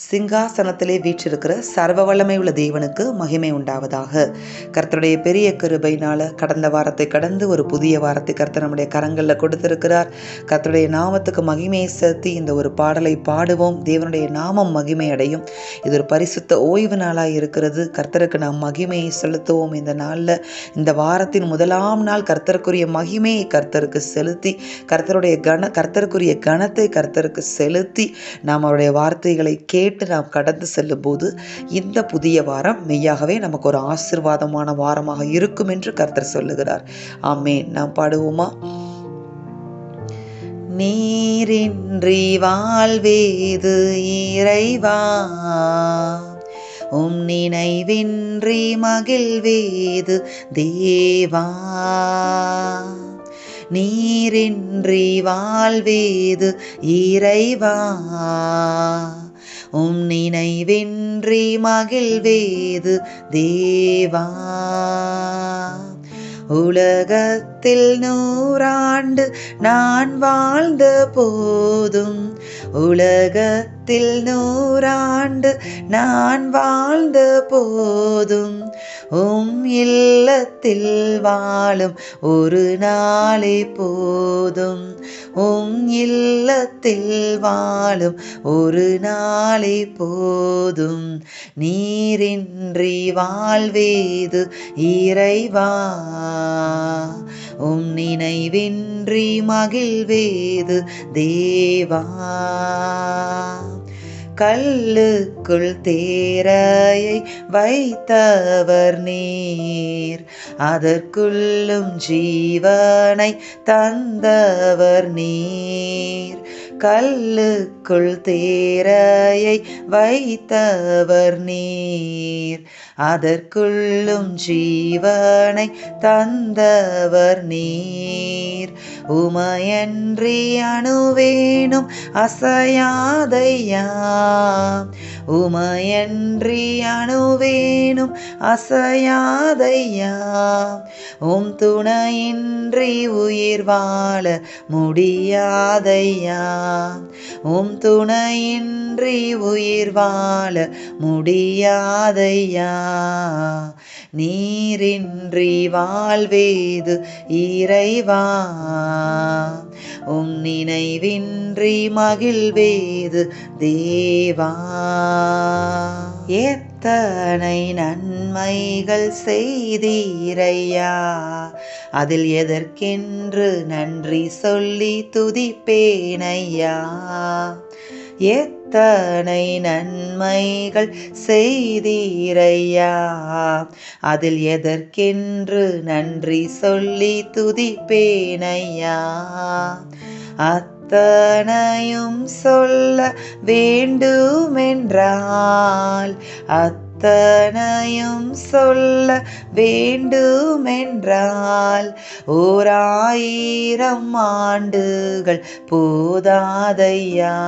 சிங்காசனத்திலே வீற்றிருக்கிற சர்வ வல்லமை உள்ள தேவனுக்கு மகிமை உண்டாவதாக. கர்த்தருடைய பெரிய கிருபையினால கடந்த வாரத்தை கடந்து ஒரு புதிய வாரத்தை கர்த்தர் நம்முடைய கரங்களில் கொடுத்திருக்கிறார். கர்த்தருடைய நாமத்துக்கு மகிமையை செலுத்தி இந்த ஒரு பாடலை பாடுவோம். தேவனுடைய நாமம் மகிமை அடையும் இது ஒரு பரிசுத்த ஓய்வு நாளாக இருக்கிறது. கர்த்தருக்கு நாம் மகிமையை செலுத்துவோம். இந்த நாளில் இந்த வாரத்தின் முதலாம் நாள் கர்த்தருக்குரிய மகிமையை கர்த்தருக்கு செலுத்தி கர்த்தருடைய கன கர்த்தருக்குரிய கனத்தை கர்த்தருக்கு செலுத்தி நாம் அவருடைய வார்த்தைகளை கேட்டு நாம் கடந்து செல்லும் போது இந்த புதிய வாரம் மெய்யாகவே நமக்கு ஒரு ஆசிர்வாதமான வாரமாக இருக்கும் என்று கர்த்தர் சொல்லுகிறார். ஆமே நாம் பாடுவோமா? நீரின்றி வாழ்வேது இறைவா உம் நினைவின்றி மகிழ்வேது தேவா. நீரின்றி வாழ்வேது இறைவா. உம் நினைவின்றி மகிழ்வேது தேவா. உலகத்தில் நூறாண்டு நான் வாழ்ந்த போதும் உலகத்தில் நூறாண்டு நான் வாழ்ந்த போதும் உம் இல்லத்தில் வாழும் ஒரு நாளை போதும் உம் இல்லத்தில் வாழும் ஒரு நாளை போதும். நீரின்றி வாழ்வேது இறைவா. உம் நினைவின்றி மகிழ்வேது தேவா. கல்லுக்குள் தேரையை வைத்தவர் நீர். அதற்குள்ளும் ஜீவனை தந்தவர் நீர். கல்லுக்குள் தேரையை வைத்தவர் நீர். அதற்குள்ளும் ஜீவனை தந்தவர் நீர். உமையன்றி அணுவேனும் அசையாதையா? உமையன்றி அணுவேனும் அசையாதையா? உம் துணையின்றி உயிர் வாழ முடியாதையா? உம் துணையின்றி உயிர் வாழ முடியாதையா? நீரின்றி வாழ்வேது இறைவா. உம் நினைவின்றி மகிழ்வேது தேவா. எத்தனை நன்மைகள் செய்தீரையா. அதில் எதற்கென்று நன்றி சொல்லி துதிப்பேனையா. எத்தனை நன்மைகள் செய்தீரையா? அதில் எதற்கென்று நன்றி சொல்லி துதிப்பேனையா? அத்தனையும் சொல்ல வேண்டுமென்றால் அத்தனையும் சொல்ல வேண்டுமென்றால் ஓர் ஆயிரம் ஆண்டுகள் போதாதையா?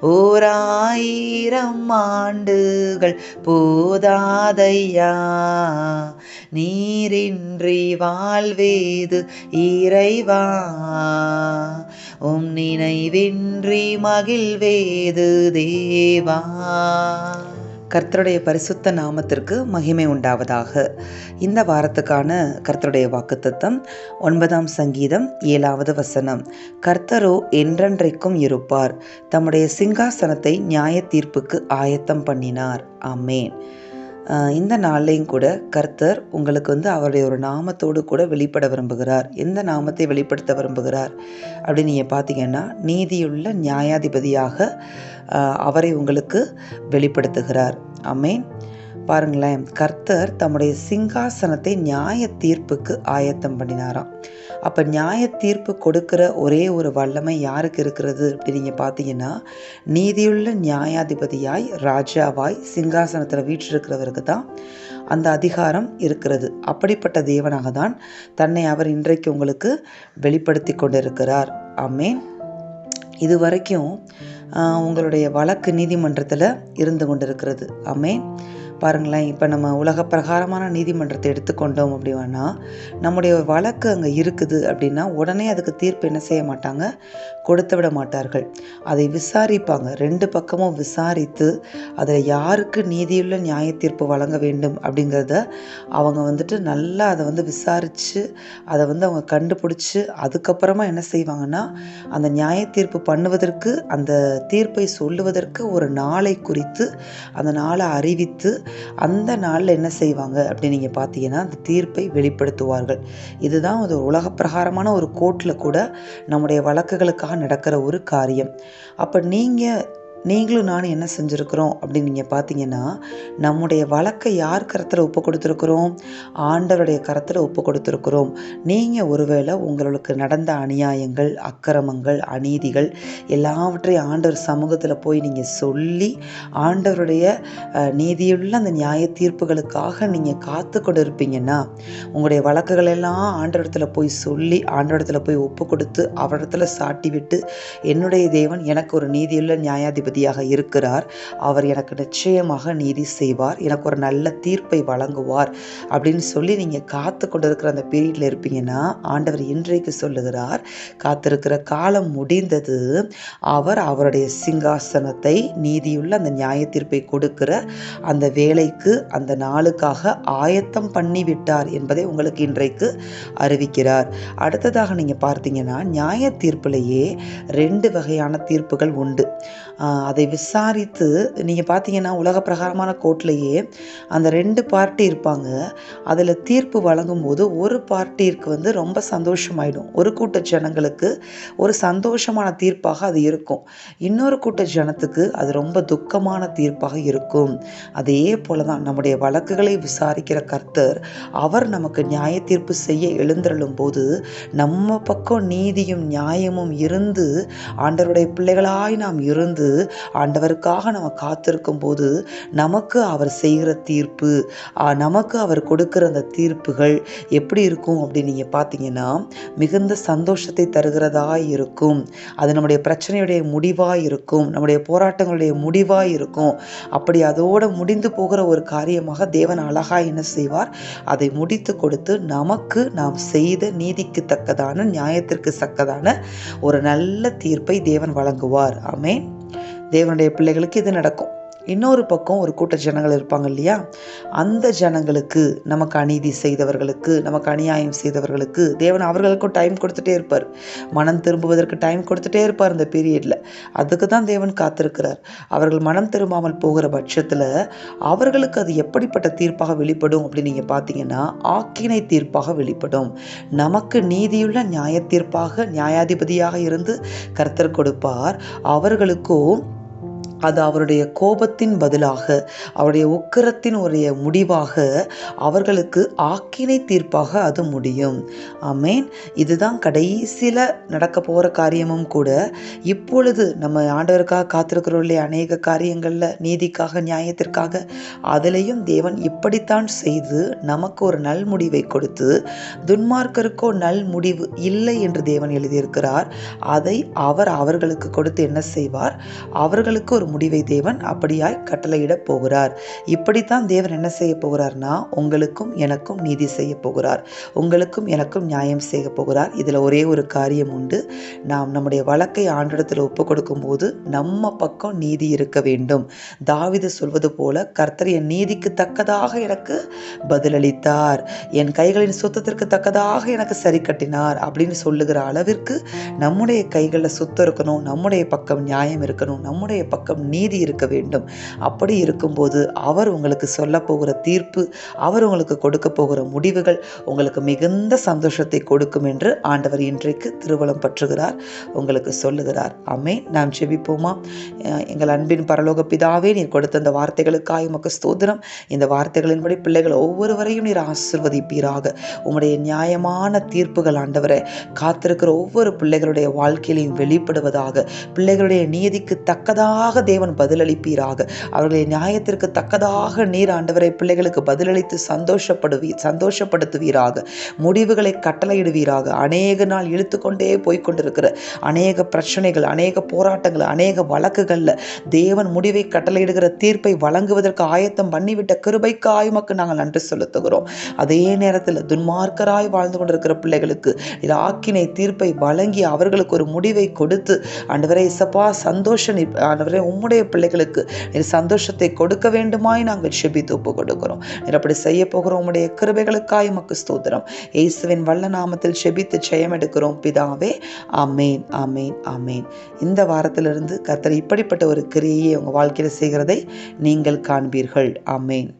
ஓர் ஆயிரம் ஆண்டுகள் போதாதையா? நீரின்றி வாழ்வேது இறைவா? உம் நினைவின்றி மகிழ்வேது தேவா? கர்த்தருடைய பரிசுத்த நாமத்திற்கு மகிமை உண்டாவதாக. இந்த வாரத்துக்கான கர்த்தருடைய வாக்குத்தத்தம் ஒன்பதாம் சங்கீதம் ஏழாவது வசனம். கர்த்தரோ என்றென்றைக்கும் இருப்பார். தம்முடைய சிங்காசனத்தை நியாய தீர்ப்புக்கு ஆயத்தம் பண்ணினார். ஆமேன். இந்த நாள்லையும் கூட கர்த்தர் உங்களுக்கு வந்து அவருடைய ஒரு நாமத்தோடு கூட வெளிப்பட விரும்புகிறார். எந்த நாமத்தை வெளிப்படுத்த விரும்புகிறார் அப்படின்னு நீங்கள் பார்த்தீங்கன்னா நீதியுள்ள நியாயாதிபதியாக அவரை உங்களுக்கு வெளிப்படுத்துகிறார். அமேன் பாருங்களேன் கர்த்தர் தம்முடைய சிங்காசனத்தை நியாய தீர்ப்புக்கு ஆயத்தம் பண்ணினாராம். அப்போ நியாய தீர்ப்பு கொடுக்கிற ஒரே ஒரு வல்லமை யாருக்கு இருக்கிறது அப்படி நீங்கள் பார்த்தீங்கன்னா நீதியுள்ள நியாயாதிபதியாய் ராஜாவாய் சிங்காசனத்தில் வீற்றிருக்கிறவருக்கு தான் அந்த அதிகாரம் இருக்கிறது. அப்படிப்பட்ட தேவனாக தான் தன்னை அவர் இன்றைக்கு உங்களுக்கு வெளிப்படுத்தி கொண்டிருக்கிறார். அம்மேன் இது வரைக்கும் உங்களுடைய வழக்கு நீதிமன்றத்தில் இருந்து கொண்டிருக்கிறது. அமேன் பாருங்களேன் இப்போ நம்ம உலக பிரகாரமான நீதிமன்றத்தை எடுத்துக்கொண்டோம் அப்படின்னா நம்முடைய வழக்கு அங்கே இருக்குது அப்படின்னா உடனே அதுக்கு தீர்ப்பு என்ன செய்ய மாட்டாங்க? கொடுத்து விட மாட்டார்கள். அதை விசாரிப்பாங்க. ரெண்டு பக்கமும் விசாரித்து அதில் யாருக்கு நீதியுள்ள நியாய தீர்ப்பு வழங்க வேண்டும் அப்படிங்கிறத அவங்க வந்துட்டு நல்லா அதை வந்து விசாரித்து அதை வந்து அவங்க கண்டுபிடிச்சி அதுக்கப்புறமா என்ன செய்வாங்கன்னா அந்த நியாய தீர்ப்பு பண்ணுவதற்கு அந்த தீர்ப்பை சொல்லுவதற்கு ஒரு நாளை குறித்து அந்த நாளை அறிவித்து அந்த நாளில் என்ன செய்வாங்க அப்படின்னு நீங்கள் பார்த்தீங்கன்னா அந்த தீர்ப்பை வெளிப்படுத்துவார்கள். இதுதான் ஒரு உலக பிரகாரமான ஒரு கோர்ட்டில் கூட நம்முடைய வழக்குகளுக்காக நடக்கிற ஒரு காரியம். அப்போ நீங்கள் நீங்களும் நானும் என்ன செஞ்சுருக்கிறோம் அப்படின்னு நீங்கள் பார்த்தீங்கன்னா நம்முடைய வழக்கை யார் கரத்தில் ஒப்பு கொடுத்துருக்குறோம்? ஆண்டவருடைய கரத்தில் ஒப்பு கொடுத்துருக்குறோம். நீங்கள் ஒருவேளை உங்களுக்கு நடந்த அநியாயங்கள் அக்கிரமங்கள் அநீதிகள் எல்லாவற்றையும் ஆண்டவர் சமூகத்தில் போய் நீங்கள் சொல்லி ஆண்டவருடைய நீதியுள்ள அந்த நியாய தீர்ப்புகளுக்காக நீங்கள் காத்து கொண்டு இருப்பீங்கன்னா உங்களுடைய வழக்குகள் எல்லாம் ஆண்டவரத்தில் போய் சொல்லி ஆண்டவரத்தில் போய் ஒப்பு கொடுத்து அவரிடத்துல சாட்டி விட்டு என்னுடைய தேவன் எனக்கு ஒரு நீதியுள்ள நியாயாதிபதி நீதிபதியாக இருக்கிறார். அவர் எனக்கு நிச்சயமாக நீதி செய்வார். எனக்கு ஒரு நல்ல தீர்ப்பை வழங்குவார். அப்படின்னு சொல்லி நீங்கள் காத்து கொண்டிருக்கிற அந்த பீரியடில் இருப்பீங்கன்னா ஆண்டவர் இன்றைக்கு சொல்லுகிறார் காத்திருக்கிற காலம் முடிந்தது. அவர் அவருடைய சிங்காசனத்தை நீதியுள்ள அந்த நியாய தீர்ப்பை கொடுக்கிற அந்த வேலைக்கு அந்த நாளுக்காக ஆயத்தம் பண்ணிவிட்டார் என்பதை உங்களுக்கு இன்றைக்கு அறிவிக்கிறார். அடுத்ததாக நீங்கள் பார்த்தீங்கன்னா நியாய தீர்ப்பிலேயே ரெண்டு வகையான தீர்ப்புகள் உண்டு. அதை விசாரித்து நீங்கள் பார்த்தீங்கன்னா உலக பிரகாரமான கோர்ட்லேயே அந்த ரெண்டு பார்ட்டி இருப்பாங்க. அதில் தீர்ப்பு வழங்கும் போது ஒரு பார்ட்டிக்கு வந்து ரொம்ப சந்தோஷமாயிடும். ஒரு கூட்ட ஜனங்களுக்கு ஒரு சந்தோஷமான தீர்ப்பாக அது இருக்கும். இன்னொரு கூட்ட ஜனத்துக்கு அது ரொம்ப துக்கமான தீர்ப்பாக இருக்கும். அதே போல தான் நம்முடைய வழக்குகளை விசாரிக்கிற கர்த்தர் அவர் நமக்கு நியாய தீர்ப்பு செய்ய எழுந்தருளும் போது நம்ம பக்கம் நீதியும் நியாயமும் இருந்து ஆண்டவருடைய பிள்ளைகளாய் நாம் இருந்து ஆண்டவருக்காக நம்ம காத்திருக்கும் போது நமக்கு அவர் செய்கிற தீர்ப்பு நமக்கு அவர் கொடுக்குற அந்த தீர்ப்புகள் எப்படி இருக்கும் அப்படின்னு நீங்கள் பார்த்தீங்கன்னா மிகுந்த சந்தோஷத்தை தருகிறதா இருக்கும். அது நம்முடைய பிரச்சனையுடைய முடிவாக இருக்கும். நம்முடைய போராட்டங்களுடைய முடிவாக இருக்கும். அப்படி அதோடு முடிந்து போகிற ஒரு காரியமாக தேவன் அழகாக என்ன செய்வார்? அதை முடித்து கொடுத்து நமக்கு நாம் செய்த நீதிக்கு தக்கதான நியாயத்திற்கு தக்கதான ஒரு நல்ல தீர்ப்பை தேவன் வழங்குவார். ஆமேன். தேவனுடைய பிள்ளைகளுக்கு இது நடக்கும். இன்னொரு பக்கம் ஒரு கூட்ட ஜனங்கள் இருப்பாங்க இல்லையா? அந்த ஜனங்களுக்கு நமக்கு அநீதி செய்தவர்களுக்கு நமக்கு அநியாயம் செய்தவர்களுக்கு தேவன் அவர்களுக்கும் டைம் கொடுத்துட்டே இருப்பார். மனம் திரும்புவதற்கு டைம் கொடுத்துட்டே இருப்பார் இந்த பீரியடில் அதுக்கு தான் தேவன் காத்திருக்கிறார். அவர்கள் மனம் திரும்பாமல் போகிற பட்சத்தில் அவர்களுக்கு அது எப்படிப்பட்ட தீர்ப்பாக வெளிப்படும் அப்படின்னு நீங்கள் பார்த்தீங்கன்னா ஆக்கினை தீர்ப்பாக வெளிப்படும். நமக்கு நீதியுள்ள நியாய தீர்ப்பாக நியாயாதிபதியாக இருந்து கர்த்தர் கொடுப்பார். அவர்களுக்கும் அது அவருடைய கோபத்தின் பதிலாக அவருடைய உக்கிரத்தின் உடைய முடிவாக அவர்களுக்கு ஆக்கினை தீர்ப்பாக அது முடியும். ஆமேன். இதுதான் கடைசியில் நடக்க போகிற காரியமும் கூட. இப்பொழுது நம்ம ஆண்டவருக்காக காத்திருக்கிறோம் இல்லையா? அநேக காரியங்களில் நீதிக்காக நியாயத்திற்காக. அதிலையும் தேவன் இப்படித்தான் செய்து நமக்கு ஒரு நல் முடிவை கொடுத்து துன்மார்க்கருக்கோ நல் முடிவு இல்லை என்று தேவன் எழுதியிருக்கிறார். அதை அவர் அவர்களுக்கு கொடுத்து என்ன செய்வார்? அவர்களுக்கு ஒரு முடிவை தேவன் அப்படியாய் கட்டளையிடப் போகிறார். இப்படித்தான் தேவன் என்ன செய்ய போகிறார்னா உங்களுக்கும் எனக்கும் நீதி செய்ய போகிறார். உங்களுக்கும் எனக்கும் நியாயம் செய்ய போகிறார். இதில் ஒரே ஒரு காரியம் உண்டு. நாம் நம்முடைய வழக்கை ஆண்டிடத்தில் ஒப்பு கொடுக்கும் போது நம்ம பக்கம் நீதி இருக்க வேண்டும். தாவிது சொல்வது போல கர்த்தர் என் நீதிக்கு தக்கதாக எனக்கு பதிலளித்தார். என் கைகளின் சுத்தத்திற்கு தக்கதாக எனக்கு சரி கட்டினார் அப்படின்னு சொல்லுகிற அளவிற்கு நம்முடைய கைகளில் சுத்தம் இருக்கணும் நம்முடைய பக்கம் நியாயம் இருக்கணும் நம்முடைய பக்கம் பக்கம் நீதி இருக்க வேண்டும். அப்படி இருக்கும்போது அவர் உங்களுக்கு சொல்ல போகிற தீர்ப்பு அவர் உங்களுக்கு கொடுக்க போகிற முடிவுகள் உங்களுக்கு மிகுந்த சந்தோஷத்தை கொடுக்கும் என்று ஆண்டவர் இன்றைக்கு திருவளம் பற்றுகிறார் உங்களுக்கு சொல்லுகிறார். அம்மே நாம் செவிப்போமா எங்கள் அன்பின் பரலோக பிதாவே நீர் கொடுத்த அந்த வார்த்தைகளுக்காக உமக்கு ஸ்தோத்திரம். இந்த வார்த்தைகளின்படி பிள்ளைகள் ஒவ்வொருவரையும் நீர் ஆசிர்வதிப்பீராக. உம்முடைய நியாயமான தீர்ப்புகள் ஆண்டவரை காத்திருக்கிற ஒவ்வொரு பிள்ளைகளுடைய வாழ்க்கையிலையும் வெளிப்படுவதாக பிள்ளைகளுடைய நீதிக்கு தக்கதாக தேவன் பதிலளிப்பீராக. அவர்களை நியாயத்திற்கு தக்கதாக நீர் ஆண்டவரை பிள்ளைகளுக்கு பதிலளித்து சந்தோஷப்படுவீர் சந்தோஷப்படுத்துவீராக. முடிவுகளை கட்டளையிடுவீராக. அநேக நாள் இழுத்து கொண்டே போய்கொண்டிருக்கிற அநேக பிரச்சனைகள் அநேக போராட்டங்கள் அநேக வழக்குகளில் தேவன் முடிவை கட்டளையிடுகிற தீர்ப்பை வழங்குவதற்கு ஆயத்தம் பண்ணிவிட்ட கிருபைக்காய் மக்கு நாங்கள் நன்றி செலுத்துகிறோம். அதே நேரத்தில் துன்மார்க்கராய் வாழ்ந்து கொண்டிருக்கிற பிள்ளைகளுக்கு ஆக்கினை தீர்ப்பை வழங்கி அவர்களுக்கு ஒரு முடிவை கொடுத்து ஆண்டவரை இசப்பா சந்தோஷம் நீ- உம் உம்முடைய பிள்ளைகளுக்கு நீர் சந்தோஷத்தை கொடுக்க வேண்டுமாய் நாங்கள் செபித்து ஒப்பு கொடுக்கிறோம். நீர் அப்படி செய்ய போகிறோம். உம்முடைய கிருபைகளுக்காய் மக்கு ஸ்தோத்திரம். இயேசுவின் வல்ல நாமத்தில் செபித்து ஜெயம் எடுக்கிறோம். பிதாவே அமேன் அமேன் அமேன் இந்த வாரத்திலிருந்து கர்த்தர் இப்படிப்பட்ட ஒரு கிரியையை உங்கள் வாழ்க்கையில் செய்கிறதை நீங்கள் காண்பீர்கள். அமேன்